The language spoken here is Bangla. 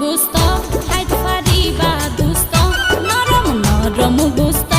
গুস্ত খাইতে পারিবা দুস্ত নরম নরম গুস্ত।